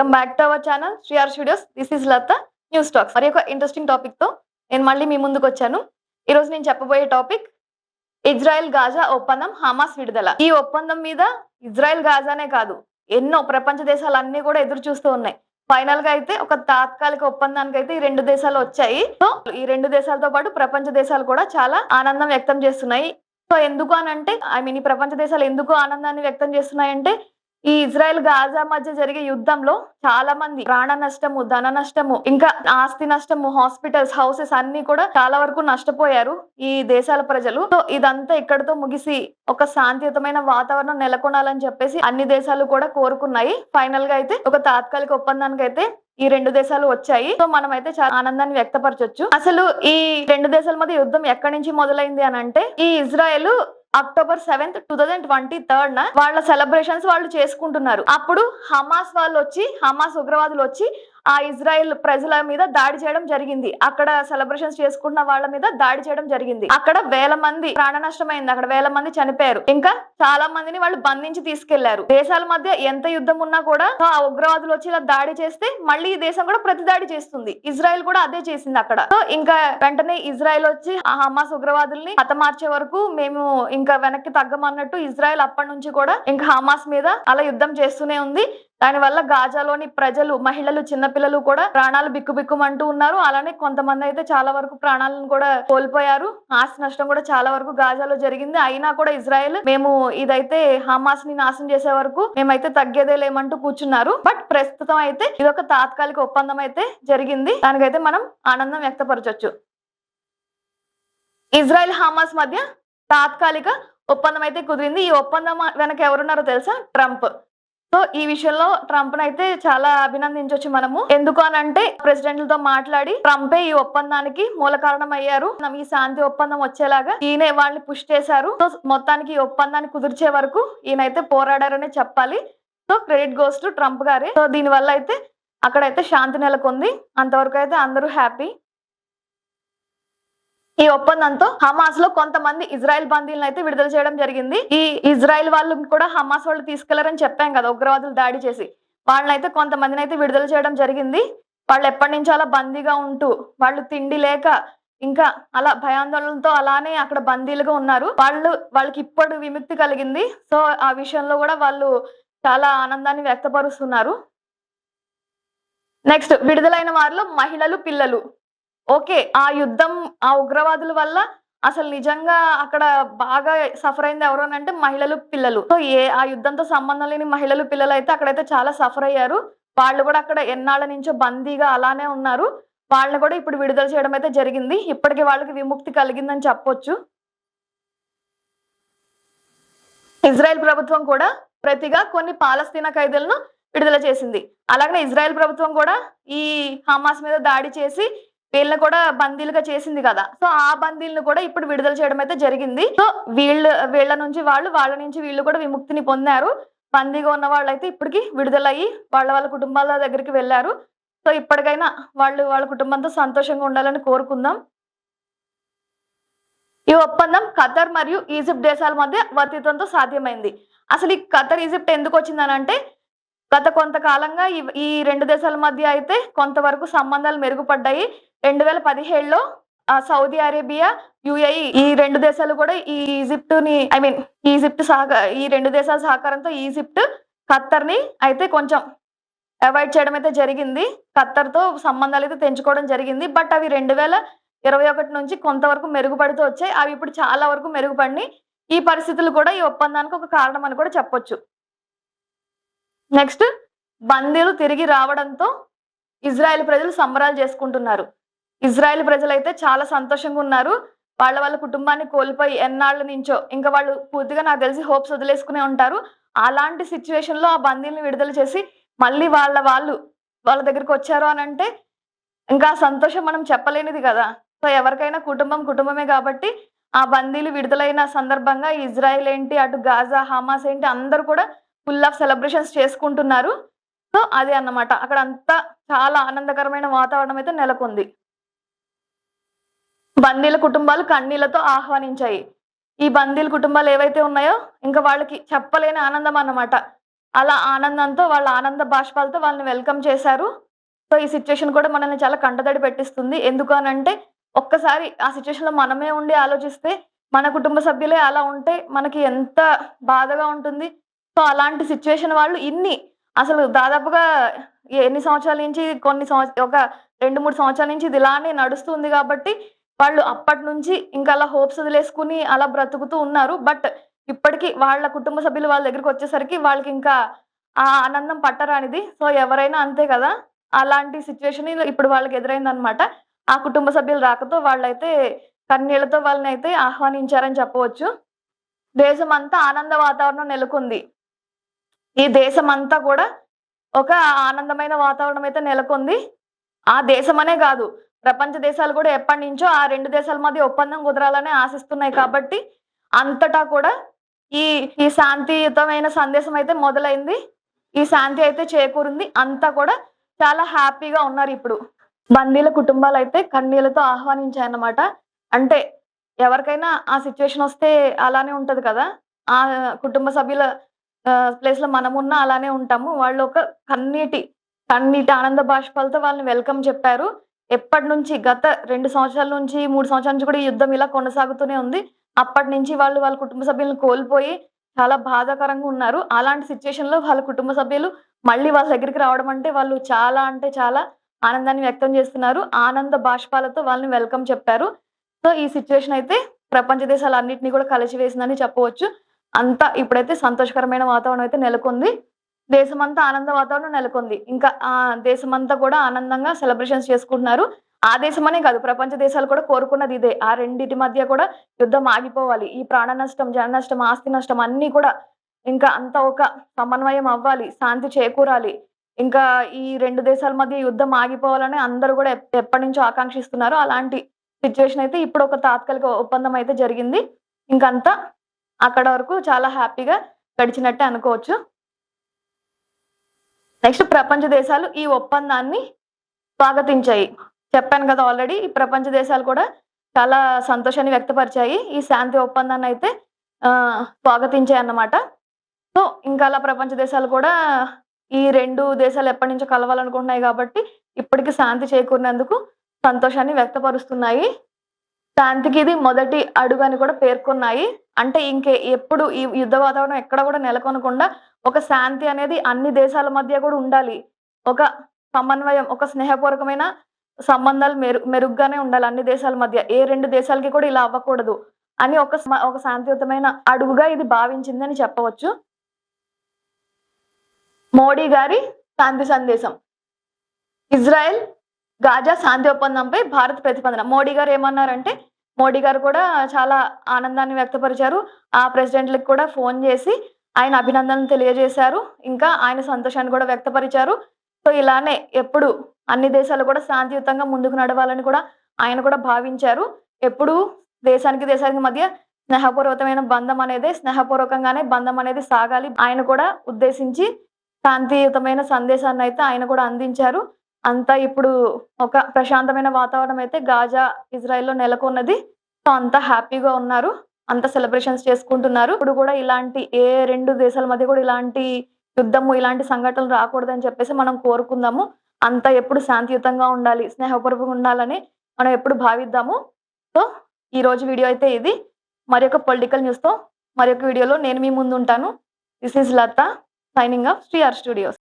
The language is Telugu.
Welcome back to our channel SR studios this is Latha news talks మరి ఒక ఇంట్రెస్టింగ్ టాపిక్తో నేను మళ్ళీ మీ ముందుకు వచ్చాను. ఈ రోజు నేను చెప్పబోయే టాపిక్ ఇజ్రాయెల్ గాజా ఒప్పందం హమాస్ విడుదల. ఈ ఒప్పందం మీద ఇజ్రాయెల్ గాజానే కాదు ఎన్నో ప్రపంచ దేశాలన్నీ కూడా ఎదురు చూస్తూ ఉన్నాయి. ఫైనల్గా అయితే ఒక తాత్కాలిక ఒప్పందానికి అయితే ఈ రెండు దేశాలు వచ్చాయి. సో ఈ రెండు దేశాలతో పాటు ప్రపంచ దేశాలు కూడా చాలా ఆనందం వ్యక్తం చేస్తున్నాయి. సో ఎందుకు అని అంటే ఐ మీన్ ఈ ప్రపంచ దేశాలు ఎందుకు ఆనందాన్ని వ్యక్తం చేస్తున్నాయంటే ఈ ఇజ్రాయెల్ గాజా మధ్య జరిగే యుద్ధంలో చాలా మంది ప్రాణ నష్టము ధన నష్టము ఇంకా ఆస్తి నష్టము హాస్పిటల్స్ హౌసెస్ అన్ని కూడా చాలా వరకు నష్టపోయారు ఈ దేశాల ప్రజలు. సో ఇదంతా ఇక్కడతో ముగిసి ఒక శాంతియుతమైన వాతావరణం నెలకొనాలని చెప్పేసి అన్ని దేశాలు కూడా కోరుకున్నాయి. ఫైనల్గా అయితే ఒక తాత్కాలిక ఒప్పందానికి అయితే ఈ రెండు దేశాలు వచ్చాయి. సో మనం అయితే చాలా ఆనందాన్ని వ్యక్తపరచొచ్చు. అసలు ఈ రెండు దేశాల మధ్య యుద్ధం ఎక్కడి నుంచి మొదలైంది అని అంటే ఈ Israel October seventh two thousand twenty third న వాళ్ళ సెలబ్రేషన్స్ వాళ్ళు చేసుకుంటున్నారు. అప్పుడు హమాస్ వాళ్ళు వచ్చి హమాస్ ఉగ్రవాదులు వచ్చి ఆ ఇజ్రాయెల్ ప్రజల మీద దాడి చేయడం జరిగింది. అక్కడ సెలబ్రేషన్స్ చేసుకున్న వాళ్ళ మీద దాడి చేయడం జరిగింది. అక్కడ వేల మంది ప్రాణ నష్టమైంది. అక్కడ వేల మంది చనిపోయారు. ఇంకా చాలా మందిని వాళ్ళు బంధించి తీసుకెళ్ళారు. దేశాల మధ్య ఎంత యుద్ధం ఉన్నా కూడా ఆ ఉగ్రవాదులు వచ్చి ఇలా దాడి చేస్తే మళ్ళీ ఈ దేశం కూడా ప్రతి దాడి చేస్తుంది. ఇజ్రాయెల్ కూడా అదే చేసింది అక్కడ. సో ఇంకా వెంటనే ఇజ్రాయెల్ వచ్చి ఆ హమాస్ ఉగ్రవాదుల్ని హతమార్చే వరకు మేము ఇంకా వెనక్కి తగ్గమన్నట్టు ఇజ్రాయెల్ అప్పటి నుంచి కూడా ఇంకా హమాస్ మీద అలా యుద్ధం చేస్తూనే ఉంది. దానివల్ల గాజాలోని ప్రజలు మహిళలు చిన్నపిల్లలు కూడా ప్రాణాలు బిక్కుబిక్కుమంటూ ఉన్నారు. అలానే కొంతమంది అయితే చాలా వరకు ప్రాణాలను కూడా కోల్పోయారు. ఆస్తి నష్టం కూడా చాలా వరకు గాజాలో జరిగింది. అయినా కూడా ఇజ్రాయెల్ మేము ఇదైతే హమాస్ని నాశనం చేసే వరకు మేమైతే తగ్గేదే లేమంటూ కూర్చున్నారు. బట్ ప్రస్తుతం అయితే ఇది ఒక తాత్కాలిక ఒప్పందం అయితే జరిగింది. దానికైతే మనం ఆనందం వ్యక్తపరచొచ్చు. ఇజ్రాయెల్ హమాస్ మధ్య తాత్కాలిక ఒప్పందం అయితే కుదిరింది. ఈ ఒప్పందం వెనక ఎవరున్నారో తెలుసా? ట్రంప్. సో ఈ విషయంలో ట్రంప్ అయితే చాలా అభినందించవచ్చు మనము. ఎందుకు అని అంటే ప్రెసిడెంట్లతో మాట్లాడి ట్రంపే ఈ ఒప్పందానికి మూల కారణం అయ్యారు మనం ఈ శాంతి ఒప్పందం వచ్చేలాగా ఈయన వాళ్ళని పుష్ చేశారు. సో మొత్తానికి ఈ ఒప్పందాన్ని కుదిర్చే వరకు ఈయనైతే పోరాడారనే చెప్పాలి. So credit goes to Trump గారే. సో దీని వల్ల అయితే అక్కడైతే శాంతి నెలకొంది. అంతవరకు అయితే అందరూ హ్యాపీ. ఈ ఒప్పందంతో హమాస్లో కొంతమంది ఇజ్రాయెల్ బందీలను అయితే విడుదల చేయడం జరిగింది. ఈ ఇజ్రాయెల్ వాళ్ళు కూడా హమాస్ వాళ్ళు తీసుకెళ్ళారని చెప్పాం కదా ఉగ్రవాదులు దాడి చేసి. వాళ్ళని అయితే కొంతమందిని అయితే విడుదల చేయడం జరిగింది. వాళ్ళు ఎప్పటి నుంచో అలా బందీగా ఉంటూ వాళ్ళు తిండి లేక ఇంకా అలా భయాందోళనతో అలానే అక్కడ బందీలుగా ఉన్నారు. వాళ్ళు వాళ్ళకి ఇప్పుడు విముక్తి కలిగింది. సో ఆ విషయంలో కూడా వాళ్ళు చాలా ఆనందాన్ని వ్యక్తపరుస్తున్నారు. నెక్స్ట్ విడుదలైన వారిలో మహిళలు పిల్లలు. ఓకే ఆ యుద్ధం ఆ ఉగ్రవాదుల వల్ల అసలు నిజంగా అక్కడ బాగా సఫర్ అయింది ఎవరు అని అంటే మహిళలు పిల్లలు. సో ఏ ఆ యుద్ధంతో సంబంధం లేని మహిళలు పిల్లలు అయితే అక్కడైతే చాలా సఫర్ అయ్యారు. వాళ్ళు కూడా అక్కడ ఎన్నాళ్ళ నుంచో బందీగా అలానే ఉన్నారు. వాళ్ళని కూడా ఇప్పుడు విడుదల చేయడం అయితే జరిగింది. ఇప్పటికి వాళ్ళకి విముక్తి కలిగిందని చెప్పొచ్చు. ఇజ్రాయెల్ ప్రభుత్వం కూడా ప్రతిగా కొన్ని పాలస్తీనా ఖైదీలను విడుదల చేసింది. అలాగే ఇజ్రాయెల్ ప్రభుత్వం కూడా ఈ హమాస్ మీద దాడి చేసి వీళ్ళని కూడా బందీలుగా చేసింది కదా. సో ఆ బందీలను కూడా ఇప్పుడు విడుదల చేయడం అయితే జరిగింది. సో వీళ్ళు వీళ్ళ నుంచి వాళ్ళు వాళ్ళ నుంచి వీళ్ళు కూడా విముక్తిని పొందారు. బందీగా ఉన్న వాళ్ళు అయితే ఇప్పటికి విడుదలయ్యి వాళ్ళ వాళ్ళ కుటుంబాల దగ్గరికి వెళ్ళారు. సో ఇప్పటికైనా వాళ్ళు వాళ్ళ కుటుంబంతో సంతోషంగా ఉండాలని కోరుకుందాం. ఈ ఒప్పందం ఖతర్ మరియు ఈజిప్ట్ దేశాల మధ్య వర్తిత్వంతో సాధ్యమైంది. అసలు ఈ ఖతర్ ఈజిప్ట్ ఎందుకు వచ్చిందనంటే గత కొంతకాలంగా ఈ- ఈ రెండు దేశాల మధ్య అయితే కొంతవరకు సంబంధాలు మెరుగుపడ్డాయి. రెండు వేల పదిహేడులో సౌదీ అరేబియా యుఏఈ ఈ రెండు దేశాలు కూడా ఈ ఈజిప్ట్ని ఐ మీన్ ఈజిప్ట్ సహక ఈ రెండు దేశాల సహకారంతో ఈజిప్ట్ ఖత్తర్ని అయితే కొంచెం అవాయిడ్ చేయడం అయితే జరిగింది. ఖత్తర్తో సంబంధాలు అయితే తెంచుకోవడం జరిగింది. బట్ అవి రెండు వేల ఇరవై ఒకటి నుంచి కొంతవరకు మెరుగుపడుతూ వచ్చాయి. అవి ఇప్పుడు చాలా వరకు మెరుగుపడినాయి. ఈ పరిస్థితులు కూడా ఈ ఒప్పందానికి ఒక కారణం అని కూడా చెప్పొచ్చు. నెక్స్ట్ బందీలు తిరిగి రావడంతో ఇజ్రాయెల్ ప్రజలు సంబరాలు చేసుకుంటున్నారు. ఇజ్రాయెల్ ప్రజలైతే చాలా సంతోషంగా ఉన్నారు వాళ్ళ వాళ్ళ కుటుంబాన్ని కోల్పోయి ఎన్నాళ్ళ నుంచో ఇంకా వాళ్ళు పూర్తిగా నాకు తెలిసి హోప్స్ వదిలేసుకునే ఉంటారు. అలాంటి సిచ్యువేషన్లో ఆ బందీల్ని విడుదల చేసి మళ్ళీ వాళ్ళ వాళ్ళు వాళ్ళ దగ్గరికి వచ్చారు అని అంటే ఇంకా సంతోషం మనం చెప్పలేనిది కదా. సో ఎవరికైనా కుటుంబం కుటుంబమే కాబట్టి ఆ బందీలు విడుదలైన సందర్భంగా ఇజ్రాయెల్ ఏంటి అటు గాజా హమాస్ ఏంటి అందరూ కూడా ఫుల్ ఆఫ్ సెలబ్రేషన్స్ చేసుకుంటున్నారు. సో అదే అన్నమాట. అక్కడ అంతా చాలా ఆనందకరమైన వాతావరణం అయితే నెలకొంది. బందీల కుటుంబాలు కన్నీళ్ళతో ఆహ్వానించాయి. ఈ బందీల కుటుంబాలు ఏవైతే ఉన్నాయో ఇంకా వాళ్ళకి చెప్పలేని ఆనందం అన్నమాట. అలా ఆనందంతో వాళ్ళ ఆనంద బాష్పాలతో వాళ్ళని వెల్కమ్ చేశారు. సో ఈ సిచ్యువేషన్ కూడా మనల్ని చాలా కంటదడి పెట్టిస్తుంది. ఎందుకు అనంటే ఒక్కసారి ఆ సిచ్యువేషన్లో మనమే ఉండి ఆలోచిస్తే మన కుటుంబ సభ్యులే అలా ఉంటే మనకి ఎంత బాధగా ఉంటుంది. సో అలాంటి సిచ్యువేషన్ వాళ్ళు ఇన్ని. అసలు దాదాపుగా ఎన్ని సంవత్సరాల నుంచి కొన్ని సంవత్సరం ఒక రెండు మూడు సంవత్సరాల నుంచి ఇది ఇలానే నడుస్తుంది కాబట్టి వాళ్ళు అప్పటి నుంచి ఇంకా అలా హోప్స్ వదిలేసుకుని అలా బ్రతుకుతూ ఉన్నారు. బట్ ఇప్పటికీ వాళ్ళ కుటుంబ సభ్యులు వాళ్ళ దగ్గరికి వచ్చేసరికి వాళ్ళకి ఇంకా ఆ ఆనందం పట్టరానిది. సో ఎవరైనా అంతే కదా? అలాంటి సిచ్యువేషన్ ఇప్పుడు వాళ్ళకి ఎదురైంది అనమాట ఆ కుటుంబ సభ్యులు రాకతో వాళ్ళైతే కన్నీళ్ళతో వాళ్ళని అయితే ఆహ్వానించారని చెప్పవచ్చు. దేశం అంతా ఆనంద వాతావరణం నెలకొంది. ఈ దేశం అంతా కూడా ఒక ఆనందమైన వాతావరణం అయితే నెలకొంది. ఆ దేశమనే కాదు ప్రపంచ దేశాలు కూడా ఎప్పటి నుంచో ఆ రెండు దేశాల మధ్య ఒప్పందం కుదరాలని ఆశిస్తున్నాయి కాబట్టి అంతటా కూడా ఈ ఈ శాంతియుతమైన సందేశం అయితే మొదలైంది. ఈ శాంతి అయితే చేకూరింది. అంతా కూడా చాలా హ్యాపీగా ఉన్నారు ఇప్పుడు. బందీల కుటుంబాలు అయితే కన్నీళ్ళతో ఆహ్వానించాయన్నమాట. అంటే ఎవరికైనా ఆ సిచ్యువేషన్ వస్తే అలానే ఉంటది కదా. ఆ కుటుంబ సభ్యుల ప్లేస్లో మనం అలానే ఉంటాము. వాళ్ళు ఒక కన్నీటి కన్నీటి ఆనంద బాష్పాలతో వాళ్ళని వెల్కమ్ చెప్పారు. ఎప్పటి నుంచి గత రెండు సంవత్సరాల నుంచి మూడు సంవత్సరాల నుంచి కూడా ఈ యుద్ధం ఇలా కొనసాగుతూనే ఉంది. అప్పటి నుంచి వాళ్ళు వాళ్ళ కుటుంబ సభ్యులను కోల్పోయి చాలా బాధాకరంగా ఉన్నారు. అలాంటి సిచ్యువేషన్లో వాళ్ళ కుటుంబ సభ్యులు మళ్ళీ వాళ్ళ దగ్గరికి రావడం అంటే వాళ్ళు చాలా అంటే చాలా ఆనందాన్ని వ్యక్తం చేస్తున్నారు. ఆనంద బాష్పాలతో వాళ్ళని వెల్కమ్ చెప్పారు. సో ఈ సిచ్యువేషన్ అయితే ప్రపంచ దేశాలన్నింటినీ కూడా కలిసివేసిందని చెప్పవచ్చు. అంతా ఇప్పుడైతే సంతోషకరమైన వాతావరణం అయితే నెలకొంది. దేశమంతా ఆనంద వాతావరణం నెలకొంది. ఇంకా ఆ దేశమంతా కూడా ఆనందంగా సెలబ్రేషన్స్ చేసుకుంటున్నారు. ఆ దేశమనే కాదు ప్రపంచ దేశాలు కూడా కోరుకున్నది ఇదే. ఆ రెండింటి మధ్య కూడా యుద్ధం ఆగిపోవాలి. ఈ ప్రాణ నష్టం జన నష్టం ఆస్తి నష్టం అన్ని కూడా ఇంకా అంత ఒక సమన్వయం అవ్వాలి శాంతి చేకూరాలి. ఇంకా ఈ రెండు దేశాల మధ్య యుద్ధం ఆగిపోవాలని అందరూ కూడా ఎప్పటి నుంచో ఆకాంక్షిస్తున్నారు. అలాంటి సిచ్యువేషన్ అయితే ఇప్పుడు ఒక తాత్కాలిక ఒప్పందం అయితే జరిగింది. ఇంకంతా అక్కడ వరకు చాలా హ్యాపీగా గడిచినట్టే అనుకోవచ్చు. నెక్స్ట్ ప్రపంచ దేశాలు ఈ ఒప్పందాన్ని స్వాగతించాయి. చెప్పాను కదా ఆల్రెడీ ఈ ప్రపంచ దేశాలు కూడా చాలా సంతోషాన్ని వ్యక్తపరిచాయి. ఈ శాంతి ఒప్పందాన్ని అయితే స్వాగతించాయి అన్నమాట. సో ఇంకా అలా ప్రపంచ దేశాలు కూడా ఈ రెండు దేశాలు ఎప్పటి నుంచో కలవాలనుకుంటున్నాయి కాబట్టి ఇప్పటికి శాంతి చేకూరినందుకు సంతోషాన్ని వ్యక్తపరుస్తున్నాయి. శాంతికి ఇది మొదటి అడుగు అని కూడా పేర్కొన్నాయి. అంటే ఇంకే ఎప్పుడు ఈ యుద్ధ వాతావరణం ఎక్కడ కూడా నెలకొనకుండా ఒక శాంతి అనేది అన్ని దేశాల మధ్య కూడా ఉండాలి. ఒక సమన్వయం ఒక స్నేహపూర్వకమైన సంబంధాలు మెరు మెరుగ్గానే ఉండాలి అన్ని దేశాల మధ్య. ఏ రెండు దేశాలకి కూడా ఇలా అవ్వకూడదు అని ఒక ఒక శాంతియుతమైన అడుగుగా ఇది భావించిందని చెప్పవచ్చు. మోడీ గారి శాంతి సందేశం. ఇజ్రాయెల్ గాజా శాంతి ఒప్పందంపై భారత్ ప్రతిపాదన. మోడీ గారు ఏమన్నారంటే మోడీ గారు కూడా చాలా ఆనందాన్ని వ్యక్తపరిచారు. ఆ ప్రెసిడెంట్లకు కూడా ఫోన్ చేసి ఆయన అభినందనలు తెలియజేశారు. ఇంకా ఆయన సంతోషాన్ని కూడా వ్యక్తపరిచారు. సో ఇలానే ఎప్పుడు అన్ని దేశాలు కూడా శాంతియుతంగా ముందుకు నడవాలని కూడా ఆయన కూడా భావించారు. ఎప్పుడు దేశానికి దేశానికి మధ్య స్నేహపూర్వకమైన బంధం అనేది స్నేహపూర్వకంగానే బంధం అనేది సాగాలి. ఆయన కూడా ఉద్దేశించి శాంతియుతమైన సందేశాన్ని అయితే ఆయన కూడా అందించారు. అంతా ఇప్పుడు ఒక ప్రశాంతమైన వాతావరణం అయితే గాజా ఇజ్రాయెల్లో నెలకొన్నది. సో అంతా హ్యాపీగా ఉన్నారు. అంత సెలబ్రేషన్స్ చేసుకుంటున్నారు. ఇప్పుడు కూడా ఇలాంటి ఏ రెండు దేశాల మధ్య కూడా ఇలాంటి యుద్ధము ఇలాంటి సంఘటనలు రాకూడదని చెప్పేసి మనం కోరుకుందాము. అంతా ఎప్పుడు శాంతియుతంగా ఉండాలి స్నేహపూర్వకంగా ఉండాలని మనం ఎప్పుడు భావిద్దాము. సో ఈ రోజు వీడియో అయితే ఇది. మరి ఒక పొలిటికల్ న్యూస్తో మరి ఒక వీడియోలో నేను మీ ముందు ఉంటాను this is Latha signing off SR studios.